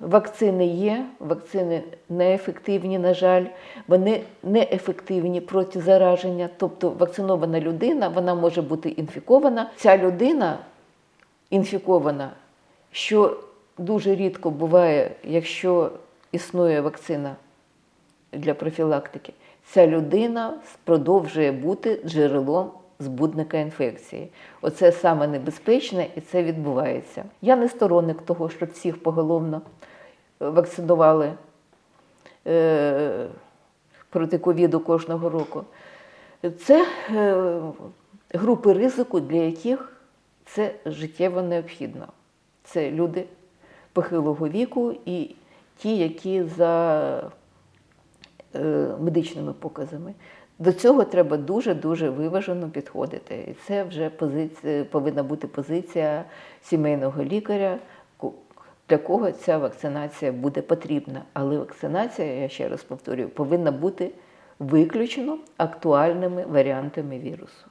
Вакцини є, вакцини неефективні, на жаль, вони неефективні проти зараження. Тобто вакцинована людина вона може бути інфікована. Ця людина інфікована, що дуже рідко буває, якщо існує вакцина для профілактики, ця людина продовжує бути джерелом збудника інфекції. Оце саме небезпечне і це відбувається. Я не сторонник того, щоб всіх поголовно вакцинували е, проти ковіду кожного року. Це е, групи ризику, для яких це життєво необхідно. Це люди похилого віку і ті, які за е, медичними показами. До цього треба дуже-дуже виважено підходити. І це вже позиція, повинна бути позиція сімейного лікаря, для кого ця вакцинація буде потрібна. Але вакцинація, я ще раз повторюю, повинна бути виключено актуальними варіантами вірусу.